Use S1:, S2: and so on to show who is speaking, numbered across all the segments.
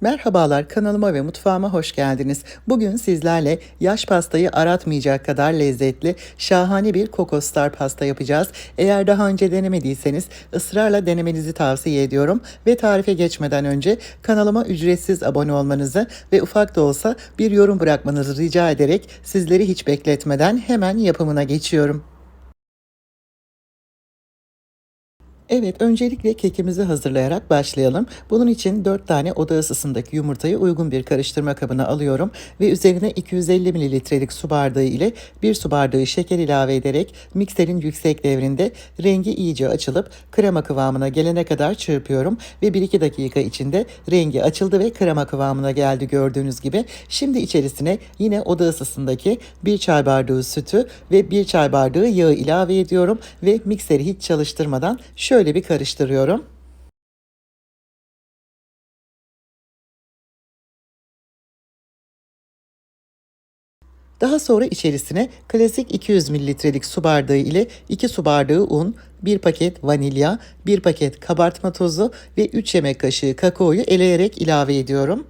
S1: Merhabalar kanalıma ve mutfağıma hoş geldiniz. Bugün sizlerle yaş pastayı aratmayacak kadar lezzetli, şahane bir Coco Star pasta yapacağız. Eğer daha önce denemediyseniz ısrarla denemenizi tavsiye ediyorum. Ve tarife geçmeden önce kanalıma ücretsiz abone olmanızı ve ufak da olsa bir yorum bırakmanızı rica ederek sizleri hiç bekletmeden hemen yapımına geçiyorum. Evet, öncelikle kekimizi hazırlayarak başlayalım. Bunun için 4 tane oda ısısındaki yumurtayı uygun bir karıştırma kabına alıyorum ve üzerine 250 mililitrelik su bardağı ile 1 su bardağı şeker ilave ederek mikserin yüksek devrinde rengi iyice açılıp krema kıvamına gelene kadar çırpıyorum ve 1-2 dakika içinde rengi açıldı ve krema kıvamına geldi gördüğünüz gibi. Şimdi içerisine yine oda ısısındaki 1 çay bardağı sütü ve 1 çay bardağı yağı ilave ediyorum ve mikseri hiç çalıştırmadan şöyle Şöyle bir karıştırıyorum. Daha sonra içerisine klasik 200 mililitrelik su bardağı ile 2 su bardağı un, 1 paket vanilya, 1 paket kabartma tozu ve 3 yemek kaşığı kakaoyu eleyerek ilave ediyorum.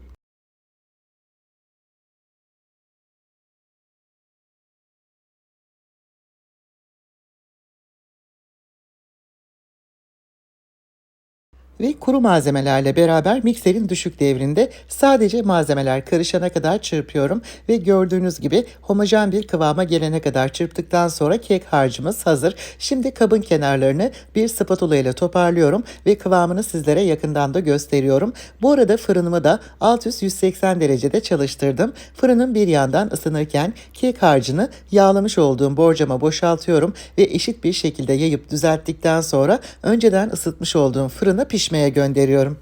S1: Ve kuru malzemelerle beraber mikserin düşük devrinde sadece malzemeler karışana kadar çırpıyorum ve gördüğünüz gibi homojen bir kıvama gelene kadar çırptıktan sonra kek harcımız hazır. Şimdi kabın kenarlarını bir spatula ile toparlıyorum ve kıvamını sizlere yakından da gösteriyorum. Bu arada fırınımı da alt üst 180 derecede çalıştırdım. Fırının bir yandan ısınırken kek harcını yağlamış olduğum borcama boşaltıyorum ve eşit bir şekilde yayıp düzelttikten sonra önceden ısıtmış olduğum fırına pişmeye pişmeye gönderiyorum.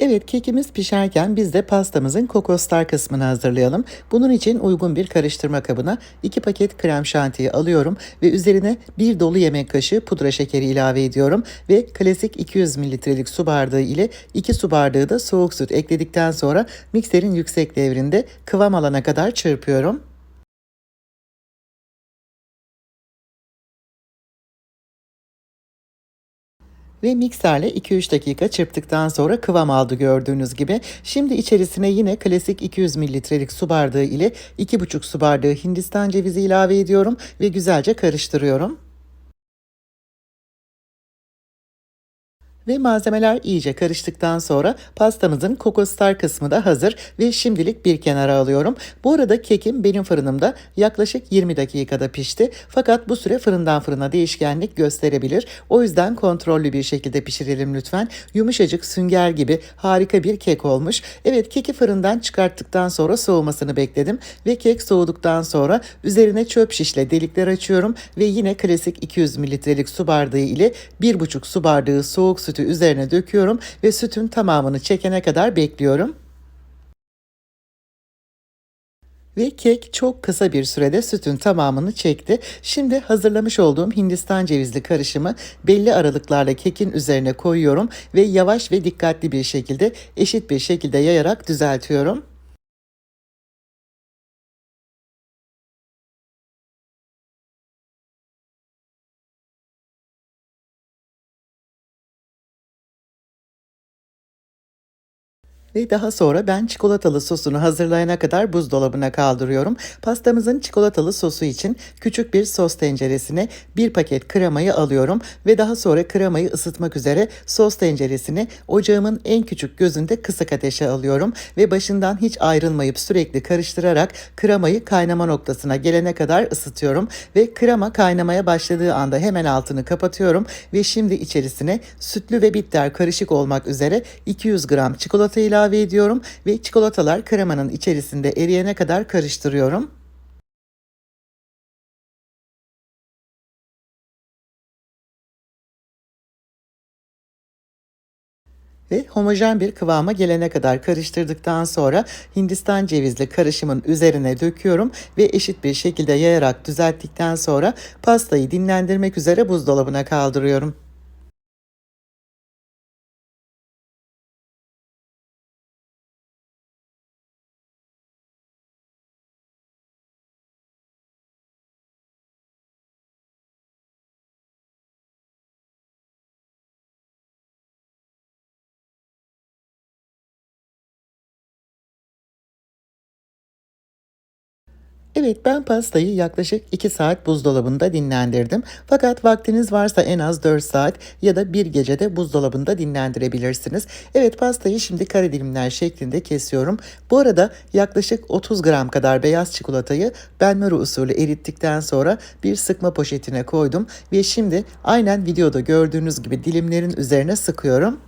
S1: Evet kekimiz pişerken biz de pastamızın kokostar kısmını hazırlayalım. Bunun için uygun bir karıştırma kabına 2 paket krem şantiyi alıyorum ve üzerine bir dolu yemek kaşığı pudra şekeri ilave ediyorum ve klasik 200 mililitrelik su bardağı ile 2 su bardağı da soğuk süt ekledikten sonra mikserin yüksek devrinde kıvam alana kadar çırpıyorum. Ve mikserle 2-3 dakika çırptıktan sonra kıvam aldı gördüğünüz gibi. Şimdi içerisine yine klasik 200 mililitrelik su bardağı ile 2,5 su bardağı hindistan cevizi ilave ediyorum ve güzelce karıştırıyorum. Ve malzemeler iyice karıştıktan sonra pastamızın kokostar kısmı da hazır ve şimdilik bir kenara alıyorum. Bu arada kekim benim fırınımda yaklaşık 20 dakikada pişti. Fakat bu süre fırından fırına değişkenlik gösterebilir. O yüzden kontrollü bir şekilde pişirelim lütfen. Yumuşacık sünger gibi harika bir kek olmuş. Evet keki fırından çıkarttıktan sonra soğumasını bekledim ve kek soğuduktan sonra üzerine çöp şişle delikler açıyorum ve yine klasik 200 mililitrelik su bardağı ile 1,5 su bardağı soğuk süt sütü üzerine döküyorum ve sütün tamamını çekene kadar bekliyorum. Ve kek çok kısa bir sürede sütün tamamını çekti. Şimdi hazırlamış olduğum Hindistan cevizli karışımı belli aralıklarla kekin üzerine koyuyorum ve yavaş ve dikkatli bir şekilde eşit bir şekilde yayarak düzeltiyorum. Ve daha sonra ben çikolatalı sosunu hazırlayana kadar buzdolabına kaldırıyorum. Pastamızın çikolatalı sosu için küçük bir sos tenceresine bir paket kremayı alıyorum. Ve daha sonra kremayı ısıtmak üzere sos tenceresini ocağımın en küçük gözünde kısık ateşe alıyorum. Ve başından hiç ayrılmayıp sürekli karıştırarak kremayı kaynama noktasına gelene kadar ısıtıyorum. Ve krema kaynamaya başladığı anda hemen altını kapatıyorum. Ve şimdi içerisine sütlü ve bitter karışık olmak üzere 200 gram çikolata ilave ilave ediyorum ve çikolatalar kremanın içerisinde eriyene kadar karıştırıyorum. ve homojen bir kıvama gelene kadar karıştırdıktan sonra Hindistan cevizli karışımın üzerine döküyorum ve eşit bir şekilde yayarak düzelttikten sonra pastayı dinlendirmek üzere buzdolabına kaldırıyorum. Evet ben pastayı yaklaşık 2 saat buzdolabında dinlendirdim. Fakat vaktiniz varsa en az 4 saat ya da bir gecede buzdolabında dinlendirebilirsiniz. Evet pastayı şimdi kare dilimler şeklinde kesiyorum. Bu arada yaklaşık 30 gram kadar beyaz çikolatayı benmari usulü erittikten sonra bir sıkma poşetine koydum. Ve şimdi aynen videoda gördüğünüz gibi dilimlerin üzerine sıkıyorum.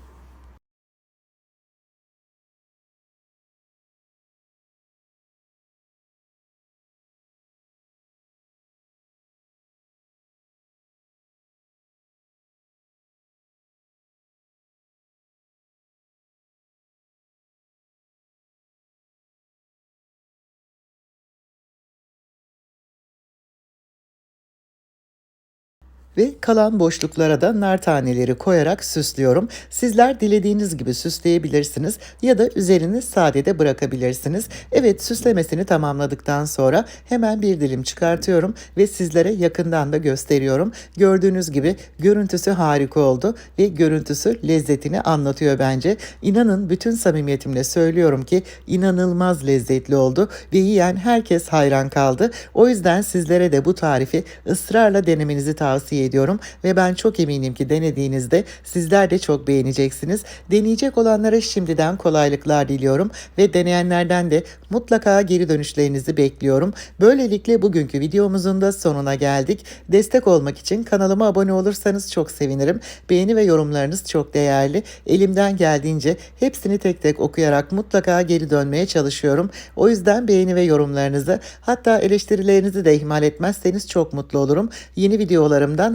S1: Ve kalan boşluklara da nar taneleri koyarak süslüyorum. Sizler dilediğiniz gibi süsleyebilirsiniz ya da üzerini sade de bırakabilirsiniz. Evet süslemesini tamamladıktan sonra hemen bir dilim çıkartıyorum ve sizlere yakından da gösteriyorum. Gördüğünüz gibi görüntüsü harika oldu ve görüntüsü lezzetini anlatıyor bence. İnanın bütün samimiyetimle söylüyorum ki inanılmaz lezzetli oldu ve yiyen herkes hayran kaldı. O yüzden sizlere de bu tarifi ısrarla denemenizi tavsiye ediyorum ve ben çok eminim ki denediğinizde sizler de çok beğeneceksiniz. Deneyecek olanlara şimdiden kolaylıklar diliyorum ve deneyenlerden de mutlaka geri dönüşlerinizi bekliyorum. Böylelikle bugünkü videomuzun da sonuna geldik. Destek olmak için kanalıma abone olursanız çok sevinirim. Beğeni ve yorumlarınız çok değerli. Elimden geldiğince hepsini tek tek okuyarak mutlaka geri dönmeye çalışıyorum. O yüzden beğeni ve yorumlarınızı hatta eleştirilerinizi de ihmal etmezseniz çok mutlu olurum. Yeni videolarımdan